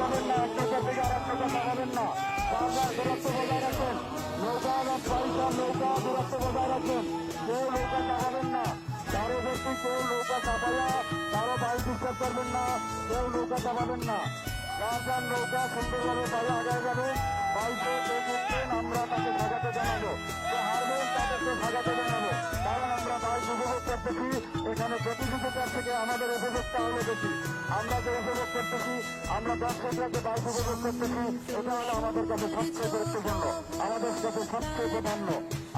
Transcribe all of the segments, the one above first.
লাগাবেন না একটা দিকে আর একটা লাগাবেন না বারবার দূরত্ব বজায় রাখুন নৌকা বা পয়সা নৌকা দূরত্ব বজায় রাখুন কেউ নৌকা চাপাবেন না কারও ব্যক্তি কেউ নৌকা চাপাইয়া কারও বাড়ি ডিস্টার্ব করবেন না কেউ নৌকা চাপাবেন না যার নৌকা সুন্দরভাবে বাইরে আগায় যাবেন করতেছি এখানে প্রতিযোগিতার থেকে আমাদের উপভোগটা হলো বেশি। আমরা যে উপভোগ করতেছি, আমরা দর্শকরা যে বাইক উপভোগ করতেছি, এটা হলো আমাদের কাছে সবচেয়ে গুরুত্বপূর্ণ, আমাদের কাছে সবচেয়ে প্রাধান্য।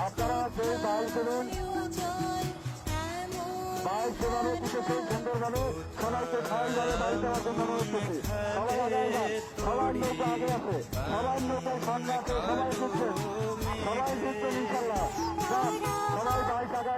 আপনারা যে বাইক দেবেন বাইক যেভাবে দিতেছেন সুন্দরভাবে সবাইকে সবাইভাবে বাইক দেওয়ার জন্য অনুরোধ করছি সবাই আগে সবার নৌকা আগে আছে সবার নৌকায় সামনে আছে সবাই জিতছেন সবাই জিতছেন ইনশাল্লাহ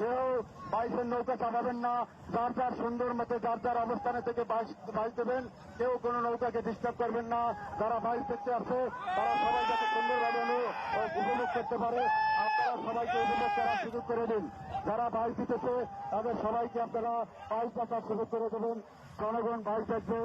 কেউ বাইশের নৌকা চাপাবেন না, যার যার সুন্দর মতো, যার যার অবস্থানে থেকে বাইশ দেবেন, কেউ কোনো নৌকাকে ডিস্টার্ব করবেন না। যারা বাইশ দেখতে আসে, তারা সবাই যাতে সুন্দরভাবে উপভোগ করতে পারে। সবাইকে উপভোগ করার সুযোগ করে দিন। যারা বাইশ দিতেছে তাদের সবাইকে আপনারা বাইশ দেখার সুযোগ করে দেবেন। জনগণ বাইশ দেখবে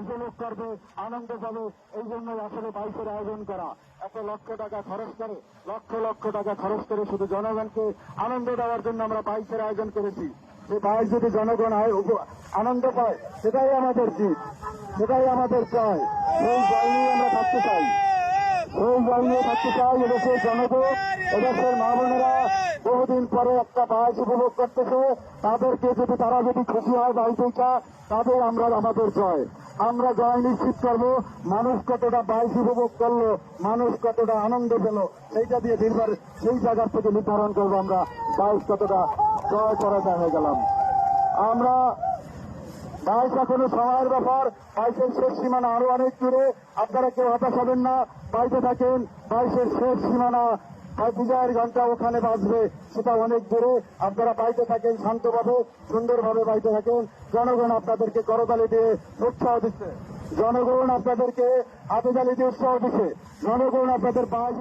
উপভোগ করবে, আনন্দ পাবে। এই জন্যই আসলে বাইকের আয়োজন করা। এত লক্ষ টাকা খরচ করে, লক্ষ লক্ষ টাকা খরচ করে শুধু জনগণকে আনন্দ দেওয়ার জন্য আমরা বাইকের আয়োজন করেছি। সেই বাইক যদি জনগণ আনন্দ পায়, সেটাই আমাদের জিত। সেটাই আমাদের চাই। সেই জয় নিয়ে আমরা থাকতে চাই। সেই জয় নিয়ে থাকতে চাই এদেশের জনগণ, এদেশের মা বহুদিন পরে একটা বাইশ উপভোগ করতেছে। তাদেরকে যদি তারা যদি খুশি হয় বাইশটা তাদের আমরা আমাদের জয়। আমরা জয় নিশ্চিত করব। মানুষ কতটা বাইশ উপভোগ করল, মানুষ কতটা আনন্দ পেল, সেইটা দিয়ে নির্ভর সেই জায়গার থেকে নির্ধারণ করব আমরা। বাইশ কতটা জয় করা হয়ে গেলাম। আমরা বাইশ এখনও সময়ের ব্যাপার, বাইশের শেষ সীমানা আরও অনেক দূরে। আপনারা কেউ হতাশ হবেন না বাইতে থাকেন, বাইশের শেষ সীমানা। বিজয়ের ঘণ্টা ওখানে বাজবে, সেটা অনেক দূরে। আপনারা বাইতে থাকেন শান্তভাবে, সুন্দরভাবে বাইতে থাকেন। জনগণ আপনাদেরকে করতালি দিয়ে উৎসাহ দিচ্ছে। জনগণ আপনাদেরকে হাতে তালি দিয়ে উৎসাহ দিচ্ছে। জনগণ আপনাদের বাইশ